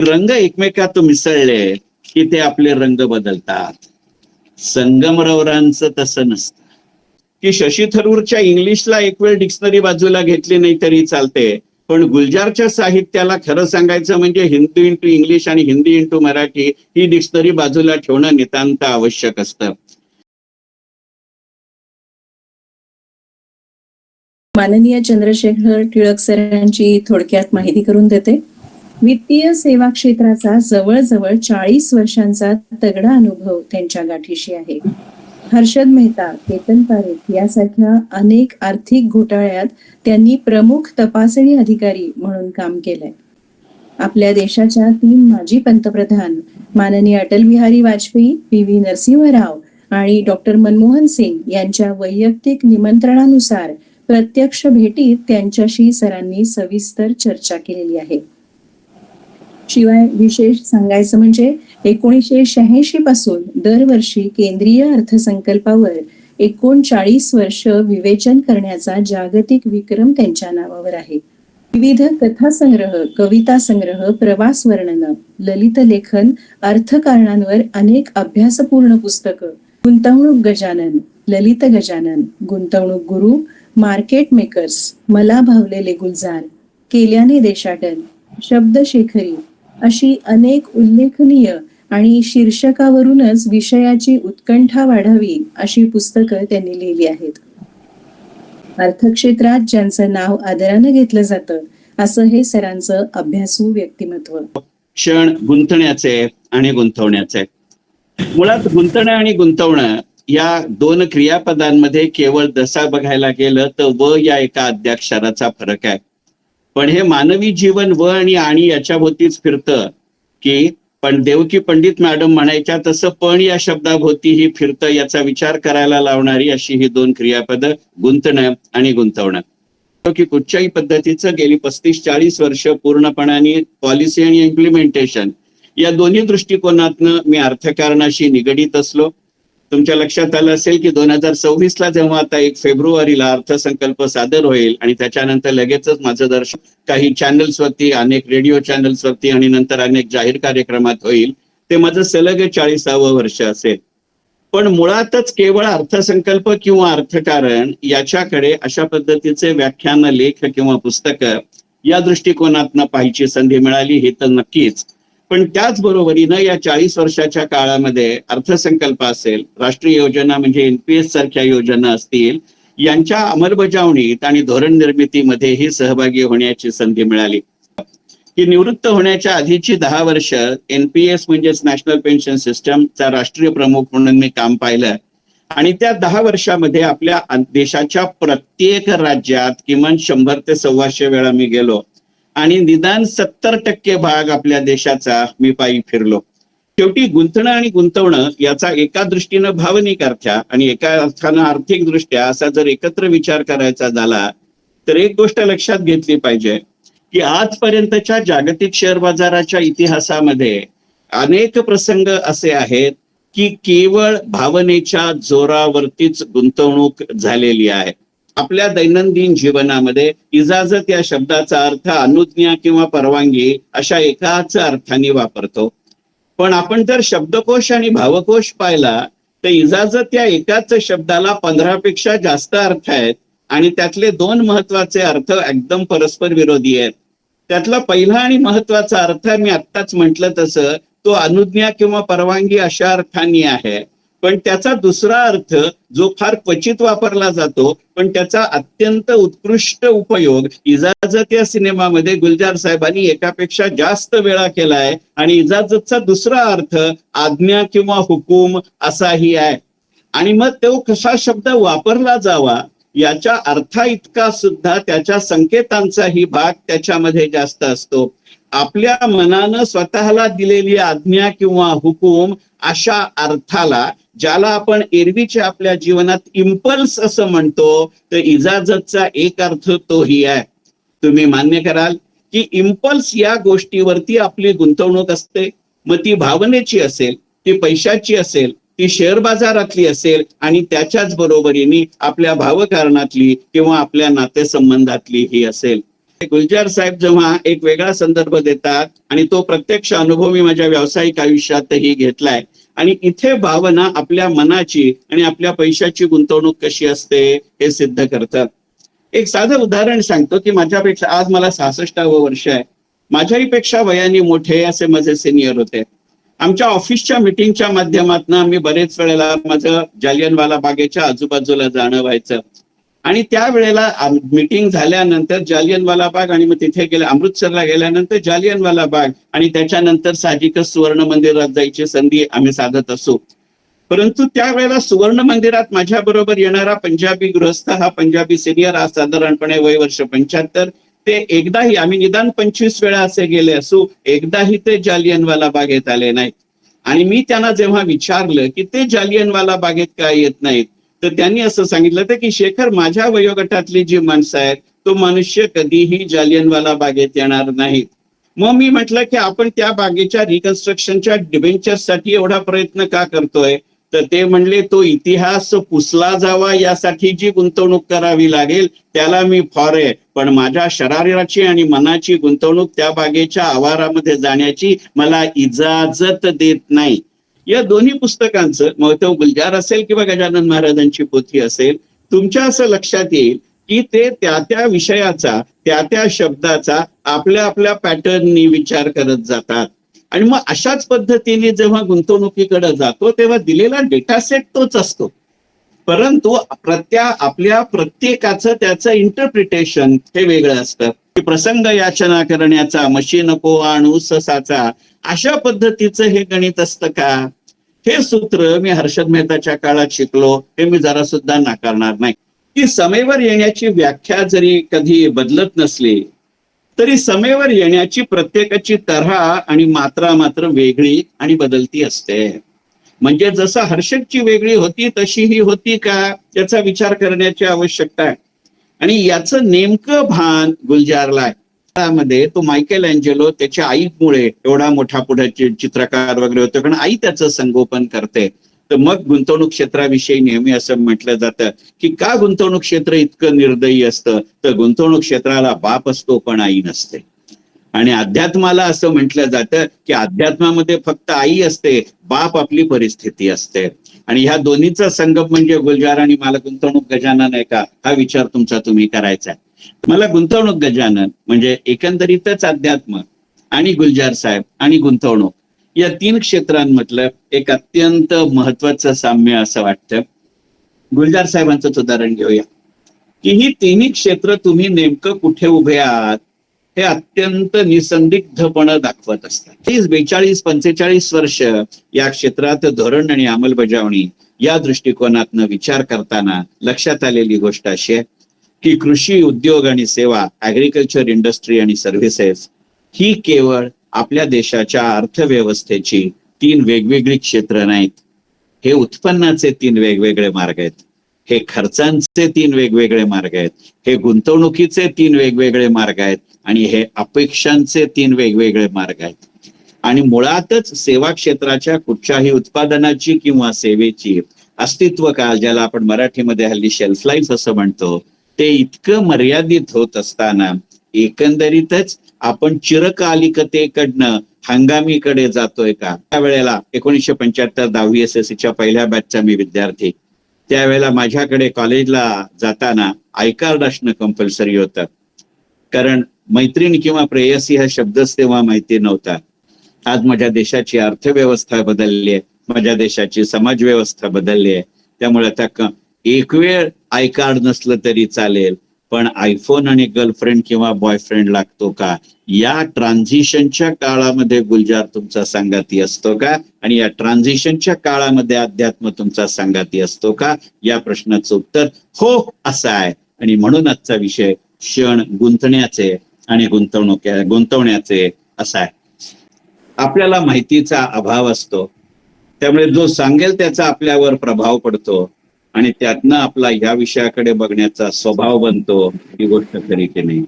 रंग एकमेकात मिसळले की ते आपले रंग बदलतात. संगमरवरांचं तसं नसतं. की शशी थरूरच्या इंग्लिशला एक वेळ डिक्शनरी बाजूला घेतली नाही तरी चालते. पण गुलजारच्या साहित्याला खरं सांगायचं म्हणजे हिंदी इंटू इंग्लिश आणि हिंदी इंटू मराठी ही डिक्शनरी बाजूला ठेवणं नितांत आवश्यक असतं. माननीय चंद्रशेखर टिळक सरांची थोडक्यात माहिती करून देते. वित्तीय सेवा क्षेत्राचा जवळजवळ चाळीस वर्षांचा तगडा अनुभव त्यांच्या गाठीशी आहे. हर्षद मेहता केतन पारेख यासारख्या अनेक आर्थिक घोटाळ्यात त्यांनी प्रमुख तपासणी अधिकारी म्हणून काम केलंय. आपल्या देशाच्या तीन माजी पंतप्रधान माननीय अटल बिहारी वाजपेयी पी व्ही नरसिंहराव आणि डॉक्टर मनमोहन सिंग यांच्या वैयक्तिक निमंत्रणानुसार प्रत्यक्ष भेटीत त्यांच्याशी सरांनी सविस्तर चर्चा केलेली आहे. शिवाय विशेष सांगायचं म्हणजे एकोणीसशे शहाऐंशी पासून दरवर्षी केंद्रीय अर्थसंकल्पावर एकोणचाळीस वर्ष विवेचन करण्याचा जागतिक विक्रम त्यांच्या नावावर आहे. विविध कथासंग्रह कविता संग्रह प्रवास वर्णन ललित लेखन अर्थकारणांवर अनेक अभ्यासपूर्ण पुस्तकं गुंतवणूक गजानन ललित गजानन गुंतवणूक गुरु मार्केट मेकर्स मला भावलेले गुलजार केल्याने देशाटन शब्दशेखरी अशी अनेक उल्लेखनीय आणि शीर्षकावरूनच विषयाची उत्कंठा वाढावी अशी पुस्तकं त्यांनी लिहिली आहेत. अर्थक्षेत्रात ज्यांचं नाव आदरानं घेतलं जातं असं हे सरांचं अभ्यासू व्यक्तिमत्व. क्षण गुंतण्याचे आणि गुंतवण्याचे. मुळात गुंतणं आणि गुंतवणं या दोन क्रियापदांमध्ये केवळ दसा बघायला गेलं तर व या एका अद्याक्षराचा फरक आहे. पण हे मानवी जीवन व आणि आणि याच्या भोवतीच फिरतं की पण देवकी पंडित मॅडम म्हणायच्या तसं पण या शब्दाभोवती ही फिरतं याचा विचार करायला लावणारी अशी ही दोन क्रियापद गुंतणं आणि गुंतवणं. की कुठच्याही पद्धतीचं गेली पस्तीस चाळीस वर्ष पूर्णपणाने पॉलिसी आणि इम्प्लिमेंटेशन या दोन्ही दृष्टिकोनातनं मी अर्थकारणाशी निगडीत असलो तुमच्या लक्षात आलं असेल की दोन हजार सव्वीस ला जेव्हा आता एक फेब्रुवारीला अर्थसंकल्प सादर होईल आणि त्याच्यानंतर लगेचच माझं दर्शन काही चॅनल्सवरती अनेक रेडिओ चॅनल्सवरती आणि नंतर अनेक जाहीर कार्यक्रमात होईल ते माझं सलग चाळीसावं वर्ष असेल. पण मुळातच केवळ अर्थसंकल्प किंवा अर्थकारण याच्याकडे अशा पद्धतीचे व्याख्यान लेख किंवा पुस्तकं या दृष्टिकोनातनं पाहायची संधी मिळाली हे तर नक्कीच. पण त्याचबरोबरीनं या चाळीस वर्षाच्या काळामध्ये अर्थसंकल्प असेल राष्ट्रीय योजना म्हणजे एनपीएस सारख्या योजना असतील यांच्या अंमलबजावणीत आणि धोरण निर्मितीमध्येही सहभागी होण्याची संधी मिळाली. की निवृत्त होण्याच्या आधीची दहा वर्ष एनपीएस म्हणजेच नॅशनल पेन्शन सिस्टमचा राष्ट्रीय प्रमुख म्हणून मी काम पाहिलं. आणि त्या दहा वर्षामध्ये आपल्या देशाच्या प्रत्येक राज्यात किमान शंभर ते सव्वाशे वेळा मी गेलो. आणि निदान सत्तर टक्के भाग आपल्या देशाचा मी पायी फिरलो. शेवटी गुंतणं आणि गुंतवणं याचा एका दृष्टीनं भावनिक अर्थ आणि एका अर्थानं आर्थिक दृष्ट्या असा जर एकत्र विचार करायचा झाला तर एक गोष्ट लक्षात घेतली पाहिजे की आजपर्यंतच्या जागतिक शेअर बाजाराच्या इतिहासामध्ये अनेक प्रसंग असे आहेत की केवळ भावनेच्या जोरावरतीच गुंतवणूक झालेली आहे. आपल्या दैनंदिन जीवनामध्ये इजाजत या शब्दाचा अर्थ अनुज्ञा किंवा परवानगी अशा एकाच अर्थाने वापरतो. पण आपण जर शब्दकोश आणि भावकोश पाहिला तर इजाजत या एकाच शब्दाला पंधरा पेक्षा जास्त अर्थ आहेत आणि त्यातले दोन महत्त्वाचे अर्थ एकदम परस्पर विरोधी आहेत. त्यातला पहिला आणि महत्त्वाचा अर्थ मी आत्ताच म्हटलं तसं तो अनुज्ञा किंवा परवानगी अशा अर्थाने आहे. पण त्याचा दुसरा अर्थ जो फार क्वचित वापरला जातो पण त्याचा अत्यंत उत्कृष्ट उपयोग इजाजत या सिनेमामध्ये गुलजार साहेबांनी एकापेक्षा जास्त वेळा केलाय. आणि इजाजतचा दुसरा अर्थ आज्ञा किंवा हुकूम असाही आहे. आणि मग तो कसा शब्द वापरला जावा याच्या अर्था इतका सुद्धा त्याच्या संकेतांचाही भाग त्याच्यामध्ये जास्त असतो. आपल्या मनानं स्वतःला दिलेली आज्ञा किंवा हुकूम अशा अर्थाला ज्याला आपण एरवीच्या आपल्या जीवनात इम्पल्स असं म्हणतो तर इजाजतचा एक अर्थ तोही आहे. तुम्ही मान्य कराल की इम्पल्स या गोष्टीवरती आपली गुंतवणूक असते. मग ती भावनेची असेल ती पैशाची असेल ती शेअर बाजारातली असेल आणि त्याच्याच बरोबरीने आपल्या भावकारणातली किंवा आपल्या नातेसंबंधातली ही असेल. गुलजार साहेब जेव्हा एक वेगळा संदर्भ देतात आणि तो प्रत्यक्ष अनुभव मी माझ्या व्यावसायिक आयुष्यातही घेतलाय. आणि इथे भावना आपल्या मनाची आणि आपल्या पैशाची गुंतवणूक कशी असते हे सिद्ध करतात. एक साधं उदाहरण सांगतो की माझ्यापेक्षा आज मला सहासष्टावं वर्ष आहे. माझ्याही पेक्षा वयाने मोठे असे माझे सिनियर होते. आमच्या ऑफिसच्या मिटिंगच्या माध्यमातून मी बरेच वेळेला माझं जालियनवाला बागेच्या आजूबाजूला जाणं व्हायचं. आणि त्यावेळेला मीटिंग झाल्यानंतर जालियनवाला बाग आणि मग तिथे गेले अमृतसरला गेल्यानंतर जालियनवाला बाग आणि त्याच्यानंतर साहजिकच सुवर्ण मंदिरात जायची संधी आम्ही साधत असू. परंतु त्यावेळेला सुवर्ण मंदिरात माझ्या बरोबर येणारा पंजाबी गृहस्थ हा पंजाबी सिनियर हा साधारणपणे वय वर्ष पंच्याहत्तर ते एकदाही आम्ही निदान पंचवीस वेळा असे गेले असू एकदाही ते जालियनवाला बागेत आले नाहीत. आणि मी त्यांना जेव्हा विचारलं की ते जालियनवाला बागेत काय येत नाहीत? तर त्यांनी असं सांगितलं होतं की शेखर माझ्या वयोगटातली जी माणसं आहेत तो मनुष्य कधीही जालियनवाला बागेत येणार नाहीत मग मी म्हटलं की आपण त्या बागेच्या रिकन्स्ट्रक्शनच्या डिबेंचर्ससाठी एवढा प्रयत्न का करतोय? तर ते म्हणले तो इतिहास पुसला जावा यासाठी जी गुंतवणूक करावी लागेल त्याला मी फॉर आहे. पण माझ्या शरीराची आणि मनाची गुंतवणूक त्या बागेच्या आवारामध्ये जाण्याची मला इजाजत देत नाही. या दोन्ही पुस्तकांचं मग तो गुलजार असेल किंवा गजानन महाराजांची पोथी असेल तुमच्या असं लक्षात येईल की ते त्या त्या विषयाचा त्या त्या शब्दाचा आपल्या आपल्या पॅटर्ननी विचार करत जातात. आणि मग अशाच पद्धतीने जेव्हा गुंतवणुकीकडे जातो तेव्हा दिलेला डेटा सेट तोच असतो. परंतु प्रत्या आपल्या प्रत्येकाचं त्याचं इंटरप्रिटेशन हे वेगळं असतं. की प्रसंग याचना करण्याचा मशी नको आणू ससाचा अशा पद्धतीचं हे गणित असतं का? हे सूत्र मी हर्षद मेहताच्या काळात शिकलो हे मी जरा सुद्धा नाकारणार नाही. की समेवर येण्याची व्याख्या जरी कधी बदलत नसली तरी समेवर येण्याची प्रत्येकाची तऱ्हा आणि मात्रा मात्र वेगळी आणि बदलती असते. म्हणजे जसं हर्षदची वेगळी होती तशी ही होती का? याचा विचार करण्याची आवश्यकता आहे. आणि याचं नेमकं भान गुलजारला आहे. मध्ये तो मायकेल अँजेलो त्याच्या आईमुळे एवढा मोठा पुढे चित्रकार वगैरे होतो. कारण आई त्याचं संगोपन करते. तर मग गुंतवणूक क्षेत्राविषयी नेहमी असं म्हटलं जातं की का गुंतवणूक क्षेत्र इतकं निर्दयी असतं? तर गुंतवणूक क्षेत्राला बाप असतो पण आई नसते. आणि अध्यात्माला असं म्हटलं जातं की अध्यात्मामध्ये फक्त आई असते बाप आपली परिस्थिती असते. आणि ह्या दोन्हीचा संगम म्हणजे गुलजार आणि मला गुंतवणूक गजानन आहे का? हा विचार तुमचा तुम्ही करायचा आहे. मला गुंतवणूक गजानन म्हणजे एकंदरीतच अध्यात्म आणि गुलजार साहेब आणि गुंतवणूक या तीन क्षेत्रांमधलं एक अत्यंत महत्वाचं साम्य असं वाटतं. गुलजार साहेबांचंच उदाहरण घेऊया. की ही तिन्ही क्षेत्र तुम्ही नेमकं कुठे उभे आहात हे अत्यंत निसंदिग्धपणे दाखवत असतात. तीस बेचाळीस पंचेचाळीस वर्ष या क्षेत्रात धोरण आणि अंमलबजावणी या दृष्टिकोनातनं विचार करताना लक्षात आलेली गोष्ट अशी आहे. की कृषी उद्योग आणि सेवा ऍग्रिकल्चर इंडस्ट्री आणि सर्व्हिसेस ही केवळ आपल्या देशाच्या अर्थव्यवस्थेची तीन वेगवेगळी क्षेत्र नाहीत. हे उत्पन्नाचे तीन वेगवेगळे मार्ग आहेत. हे खर्चांचे तीन वेगवेगळे मार्ग आहेत. हे गुंतवणुकीचे तीन वेगवेगळे मार्ग आहेत आणि हे अपेक्षांचे तीन वेगवेगळे मार्ग आहेत. आणि मुळातच सेवा क्षेत्राच्या कुठच्याही उत्पादनाची किंवा सेवेची अस्तित्व काळ ज्याला आपण मराठीमध्ये हल्ली शेल्फ लाईफ असं म्हणतो ते इतकं मर्यादित होत असताना एकंदरीतच आपण चिरकालिकतेकडनं हंगामीकडे जातोय का? त्यावेळेला एकोणीसशे पंच्याहत्तर दहावी एस एस सीच्या पहिल्या बॅचचा मी विद्यार्थी. त्यावेळेला माझ्याकडे कॉलेजला जाताना आयकार असणं कंपल्सरी होतं. कारण मैत्रीण किंवा प्रेयसी हा शब्दच तेव्हा माहिती नव्हता. आज माझ्या देशाची अर्थव्यवस्था बदलली आहे माझ्या देशाची समाज व्यवस्था बदलली आहे. त्यामुळे आता एक वेळ आय कार्ड नसलं तरी चालेल पण आयफोन आणि गर्लफ्रेंड किंवा बॉयफ्रेंड लागतो का? या ट्रान्झिशनच्या काळामध्ये गुलजार तुमचा संगाती असतो का? आणि या ट्रान्झिशनच्या काळामध्ये अध्यात्म तुमचा संगाती असतो का? या प्रश्नाचं उत्तर हो असं आहे. आणि म्हणून आजचा विषय क्षण गुंतण्याचे आणि गुंतवणूक गुंतवण्याचे असा आहे. आपल्याला माहितीचा अभाव असतो. त्यामुळे जो सांगेल त्याचा आपल्यावर प्रभाव पडतो. आणि त्यातनं आपला ह्या विषयाकडे बघण्याचा स्वभाव बनतो ही गोष्ट खरी की नाही?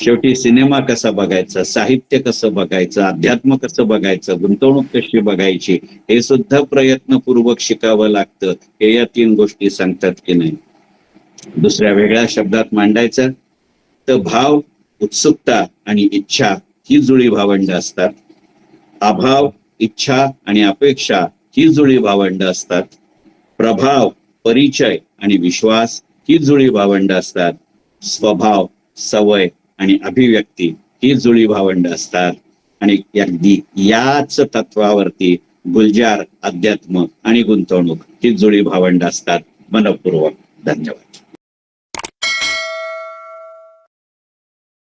शेवटी सिनेमा कसा बघायचा साहित्य कसं बघायचं अध्यात्म कसं बघायचं गुंतवणूक कशी बघायची हे सुद्धा प्रयत्नपूर्वक शिकावं लागतं हे या तीन गोष्टी सांगतात की नाही? दुसऱ्या वेगळ्या शब्दात मांडायचं तर भाव उत्सुकता आणि इच्छा ही जुळी भावंड असतात. अभाव इच्छा आणि अपेक्षा ही जुळी भावंड असतात. प्रभाव परिचय आणि विश्वास ही जुळी भावंड असतात. स्वभाव सवय आणि अभिव्यक्ती ही जुळी भावंड असतात. आणि अगदी याच तत्वावरती गुलजार अध्यात्म आणि गुंतवणूक ही जुळी भावंड असतात. मनपूर्वक धन्यवाद.